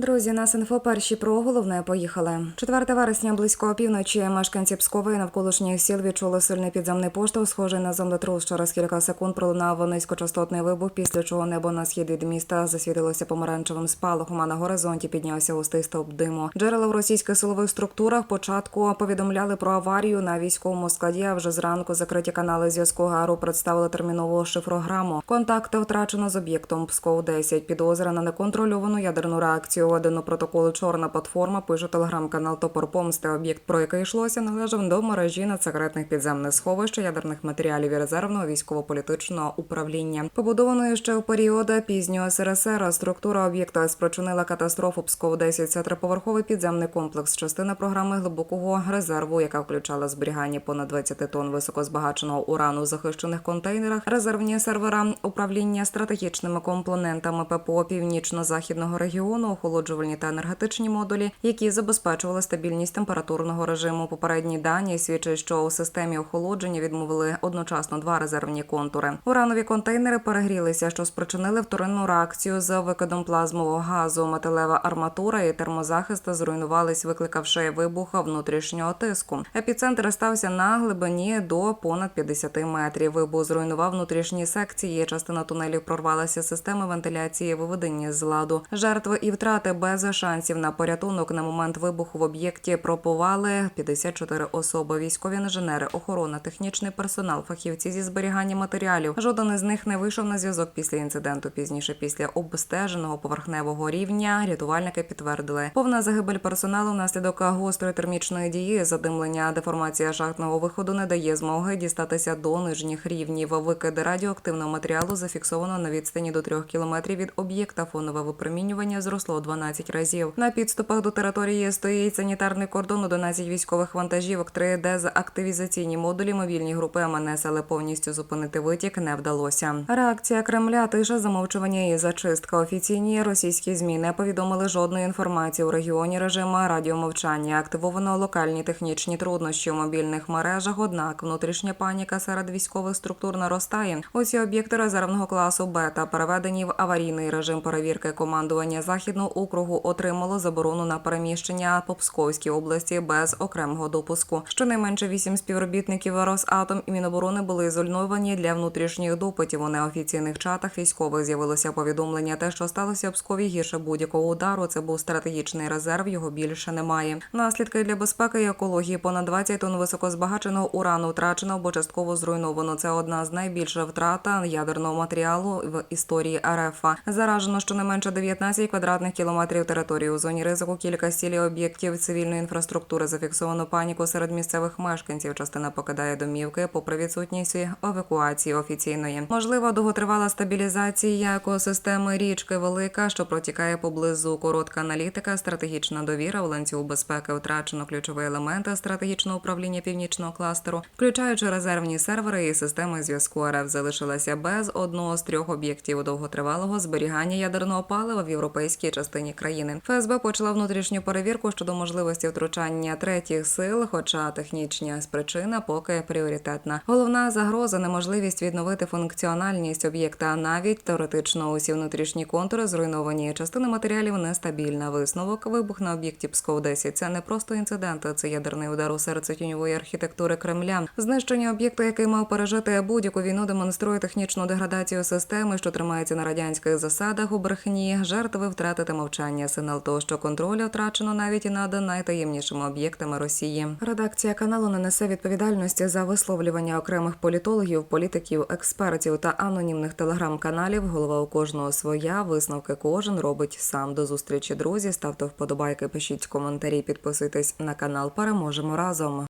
Друзі, нас інфо перші про головне поїхали. 4 вересня близько опівночі мешканці Пскова і навколишніх сіл відчули сильний підземний поштовх, схожий на землетрус. Через кілька секунд пролунав низькочастотний вибух, після чого небо на схід від міста засвітилося помаранчевим спалахом, а на горизонті піднявся густий стовп диму. Джерела в російських силових структурах початку повідомляли про аварію на військовому складі. А вже зранку закриті канали зв'язку ГАРУ представили термінову шифрограму. Контакти втрачено з об'єктом Псков 10 Підозра на неконтрольовану ядерну реакцію. Введено протокол Чорна платформа. Пише телеграм-канал Топор Помсти. Об'єкт, про який йшлося, належав до мережі надсекретних підземних сховищ ядерних матеріалів і резервного військово-політичного управління. Побудованою ще у період пізнього СРСР структура об'єкта спричинила катастрофу Псков 10 Це триповерховий підземний комплекс, частина програми глибокого резерву, яка включала зберігання понад 20 тонн високозбагаченого урану в захищених контейнерах, резервні сервера, управління стратегічними компонентами ППО північно-західного регіону, охолоджувальні та енергетичні модулі, які забезпечували стабільність температурного режиму. Попередні дані свідчать, що у системі охолодження відмовили одночасно два резервні контури. Уранові контейнери перегрілися, що спричинили вторинну реакцію з викидом плазмового газу. Металева арматура і термозахист зруйнувались, викликавши вибух внутрішнього тиску. Епіцентр стався на глибині до понад 50 метрів. Вибух зруйнував внутрішні секції. Частина тунелів прорвалася системи вентиляції, виведення з ладу. Жертви і втрати без шансів на порятунок на момент вибуху в об'єкті пропували 54 особи. Військові інженери, охорона, технічний персонал, фахівці зі зберігання матеріалів. Жоден із них не вийшов на зв'язок після інциденту. Пізніше, після обстеженого поверхневого рівня, рятувальники підтвердили повна загибель персоналу внаслідок гострої термічної дії, задимлення, деформація шахтного виходу не дає змоги дістатися до нижніх рівнів. Викиди радіоактивного матеріалу зафіксовано на відстані до трьох кілометрів від об'єкта. Фонове випромінювання зросло 12 разів. На підступах до території стоїть санітарний кордон, 11 військових вантажівок, 3 дезактивізаційні модулі, мобільні групи МНС, але повністю зупинити витік не вдалося. Реакція Кремля, тиша, замовчування і зачистка. Офіційні російські змі не повідомили жодної інформації у регіоні режима радіомовчання. Активовано локальні технічні труднощі у мобільних мережах. Однак внутрішня паніка серед військових структур наростає. Усі об'єкти резервного класу бета переведені в аварійний режим перевірки. Командування західного округу отримало заборону на переміщення по Псковській області без окремого допуску. Щонайменше вісім співробітників Росатом і Міноборони були ізольовані для внутрішніх допитів. У неофіційних чатах військових з'явилося повідомлення, те, що сталося в Пскові гірше будь-якого удару. Це був стратегічний резерв. Його більше немає. Наслідки для безпеки і екології понад 20 тонн високозбагаченого урану втрачено або частково зруйновано. Це одна з найбільших втрат ядерного матеріалу в історії РФ. Заражено щонайменше 19 квадратних кілометрів території у зоні ризику. Кілька сілі об'єктів цивільної інфраструктури зафіксовано паніку серед місцевих мешканців. Частина покидає домівки, попри відсутність евакуації офіційної. Можлива довготривала стабілізація екосистеми річки Велика, що протікає поблизу. Коротка аналітика, стратегічна довіра у ланцюгу безпеки втрачено ключові елементи стратегічного управління північного кластеру, включаючи резервні сервери і системи зв'язку РФ, залишилася без одного з трьох об'єктів довготривалого зберігання ядерного палива в європейській частині країни. ФСБ почала внутрішню перевірку щодо можливості втручання третіх сил, хоча технічна причина поки пріоритетна. Головна загроза неможливість відновити функціональність об'єкта. Навіть теоретично усі внутрішні контури зруйновані. Частина матеріалів нестабільна. Висновок вибух на об'єкті Псков 10 Це не просто інцидент, це ядерний удар у серце тіньової архітектури Кремля. Знищення об'єкту, який мав пережити будь-яку війну, демонструє технічну деградацію системи, що тримається на радянських засадах у брехні. Жертви втратити мовчання. Сигнал того, що контроль втрачено навіть і над найтаємнішими об'єктами Росії. Редакція каналу не несе відповідальності за висловлювання окремих політологів, політиків, експертів та анонімних телеграм-каналів. Голова у кожного своя. Висновки кожен робить сам. До зустрічі, друзі. Ставте вподобайки, пишіть коментарі, підписуйтесь на канал. Переможемо разом.